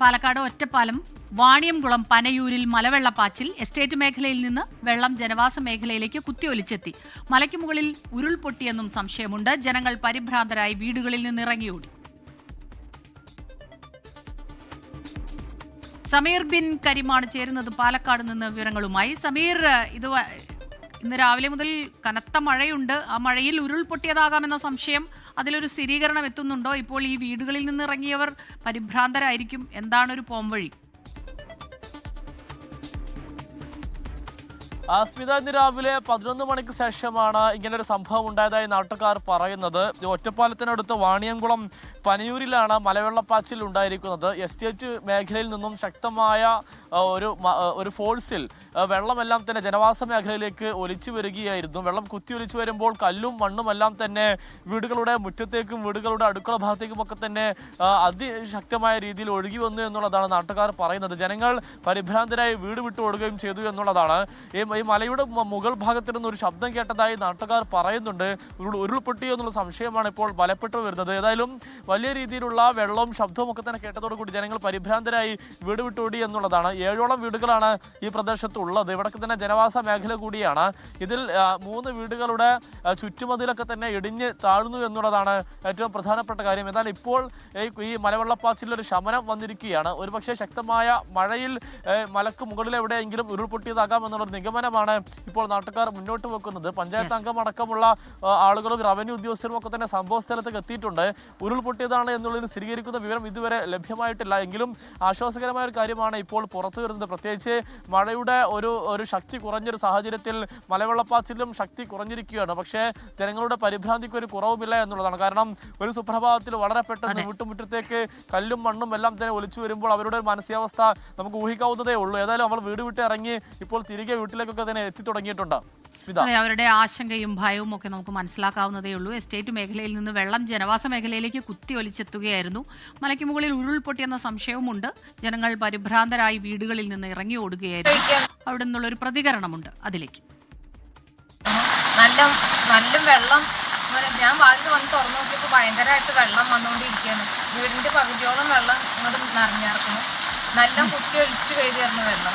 പാലക്കാട് ഒറ്റപ്പാലം വാണിയംകുളം പനയൂരിൽ മലവെള്ളപ്പാച്ചിൽ എസ്റ്റേറ്റ് മേഖലയിൽ നിന്ന് വെള്ളം ജനവാസ മേഖലയിലേക്ക് കുത്തിയൊലിച്ചെത്തി. മലയ്ക്ക് മുകളിൽ ഉരുൾപൊട്ടിയെന്നും സംശയമുണ്ട്. ജനങ്ങൾ പരിഭ്രാന്തരായി വീടുകളിൽ നിന്ന് ഇറങ്ങിയോടി സമീർ ബിൻ കരിമാണ് ചേരുന്നത് പാലക്കാട് നിന്ന് വിവരങ്ങളുമായി. സമീർ ഇത് ഇന്ന് രാവിലെ മുതൽ കനത്ത മഴയുണ്ട്. ആ മഴയിൽ ഉരുൾപൊട്ടിയതാകാമെന്ന സംശയം അതിലൊരു സ്ഥിരീകരണം എത്തുന്നുണ്ടോ? ഇപ്പോൾ ഈ വീടുകളിൽ നിന്ന് ഇറങ്ങിയവർ പരിഭ്രാന്തരായിരിക്കും. എന്താണ് ഒരു പോംവഴി? സ്മിത ഇന്ന് രാവിലെ പതിനൊന്ന് മണിക്ക് ശേഷമാണ് ഇങ്ങനെ ഒരു സംഭവം ഉണ്ടായതായി നാട്ടുകാർ പറയുന്നത്. ഒറ്റപ്പാലത്തിനടുത്ത് വാണിയംകുളം പനയൂരിലാണ് മലവെള്ളപ്പാച്ചിൽ ഉണ്ടായിരിക്കുന്നത്. എസ്റ്റേറ്റ് മേഖലയിൽ നിന്നും ശക്തമായ ഒരു ഒരു ഫോഴ്സിൽ വെള്ളമെല്ലാം തന്നെ ജനവാസ മേഖലയിലേക്ക് ഒലിച്ചു വരികയായിരുന്നു. വെള്ളം കുത്തി ഒലിച്ചു വരുമ്പോൾ കല്ലും മണ്ണും എല്ലാം തന്നെ വീടുകളുടെ മുറ്റത്തേക്കും വീടുകളുടെ അടുക്കള ഭാഗത്തേക്കും ഒക്കെ തന്നെ അതിശക്തമായ രീതിയിൽ ഒഴുകി വന്നു എന്നുള്ളതാണ് നാട്ടുകാർ പറയുന്നത്. ജനങ്ങൾ പരിഭ്രാന്തരായി വീട് വിട്ടു ഓടുകയും ചെയ്തു എന്നുള്ളതാണ്. ഈ മലയുടെ മുകൾ ഭാഗത്തു ഒരു ശബ്ദം കേട്ടതായി നാട്ടുകാർ പറയുന്നുണ്ട്. ഉരുൾപൊട്ടിയോ ഉരുൾപൊട്ടി എന്നുള്ള സംശയമാണ് ഇപ്പോൾ ബലപ്പെട്ടു വരുന്നത്. ഏതായാലും വലിയ രീതിയിലുള്ള വെള്ളവും ശബ്ദവും ഒക്കെ തന്നെ കേട്ടതോടുകൂടി ജനങ്ങൾ പരിഭ്രാന്തരായി വീട് വിട്ടോടി എന്നുള്ളതാണ്. ഏഴോളം വീടുകളാണ് ഈ പ്രദേശത്ത് ഉള്ളത് ഇവിടൊക്കെ തന്നെ ജനവാസ മേഖല കൂടിയാണ്. ഇതിൽ മൂന്ന് വീടുകളുടെ ചുറ്റുമതിലൊക്കെ തന്നെ ഇടിഞ്ഞ് താഴ്ന്നു എന്നുള്ളതാണ് ഏറ്റവും പ്രധാനപ്പെട്ട കാര്യം. എന്നാൽ ഇപ്പോൾ ഈ- മലവെള്ളപ്പാച്ചിലെ ഒരു ശമനം വന്നിരിക്കുകയാണ്. ഒരുപക്ഷെ ശക്തമായ മഴയിൽ മലക്ക് മുകളിൽ എവിടെയെങ്കിലും ഉരുൾപൊട്ടിയതാകാം എന്നുള്ളൊരു നിഗമനമാണ് ഇപ്പോൾ നാട്ടുകാർ മുന്നോട്ട് വെക്കുന്നത്. പഞ്ചായത്ത് Yes. അംഗം അടക്കമുള്ള ആ, ആളുകളും റവന്യൂ ഉദ്യോഗസ്ഥരും ഒക്കെ തന്നെ സംഭവ സ്ഥലത്തേക്ക് എത്തിയിട്ടുണ്ട്. ഉരുൾപൊട്ടിയതാണ് എന്നുള്ളതിന് സ്ഥിരീകരിക്കുന്ന വിവരം ഇതുവരെ ലഭ്യമായിട്ടില്ല. എങ്കിലും ആശ്വാസകരമായ ഒരു കാര്യമാണ് ഇപ്പോൾ പുറത്തു വരുന്നത്. പ്രത്യേകിച്ച് മഴയുടെ ഒരു ഒരു ശക്തി കുറഞ്ഞൊരു സാഹചര്യത്തിൽ മലവെള്ളപ്പാച്ചിലും ശക്തി കുറഞ്ഞിരിക്കുകയാണ്. പക്ഷേ ജനങ്ങളുടെ പരിഭ്രാന്തിക്ക് ഒരു കുറവുമില്ല എന്നുള്ളതാണ്. കാരണം ഒരു സുപ്രഭാതത്തിൽ വളരെ പെട്ടെന്ന്. വീട്ടുമുറ്റത്തേക്ക് കല്ലും മണ്ണും എല്ലാം തന്നെ ഒലിച്ചു വരുമ്പോൾ അവരുടെ മാനസികാവസ്ഥ നമുക്ക് ഊഹിക്കാവുന്നതേ ഉള്ളൂ. ഏതായാലും നമ്മൾ വീട് വിട്ട് ഇറങ്ങി ഇപ്പോൾ തിരികെ വീട്ടിലേക്കൊക്കെ തന്നെ എത്തി തുടങ്ങിയിട്ടുണ്ട്. സ്മിത. അതെ അവരുടെ ആശങ്കയും ഭയവും ഒക്കെ നമുക്ക് മനസ്സിലാക്കാവുന്നതേ ഉള്ളൂ. എസ്റ്റേറ്റ് മേഖലയിൽ നിന്ന് വെള്ളം ജനവാസ മേഖലയിലേക്ക് കുത്തി ഒലിച്ചെത്തുകയായിരുന്നു. മലയ്ക്ക് മുകളിൽ ഉരുൾപൊട്ടിയെന്ന സംശയവുമുണ്ട്. ജനങ്ങൾ പരിഭ്രാന്തരായി വീടുകളിൽ നിന്ന് ഇറങ്ങി ഓടുകയായിരുന്നു. അവിടെ നിന്നുള്ള ഒരു പ്രതികരണമുണ്ട് അതിലേക്ക്. നല്ല നല്ല വെള്ളം. ഞാൻ വാതിൽ വന്ന് തുറന്നു നോക്കിയപ്പോൾ ഭയങ്കരമായിട്ട് വെള്ളം വന്നുകൊണ്ടിരിക്കുകയാണ് വീടിന്റെ പകുതിയോളം വെള്ളം ഇങ്ങോട്ട് നിറഞ്ഞിറക്കുന്നു. നല്ല കുത്തി ഒലിച്ചു വരികയായിരുന്നു വെള്ളം.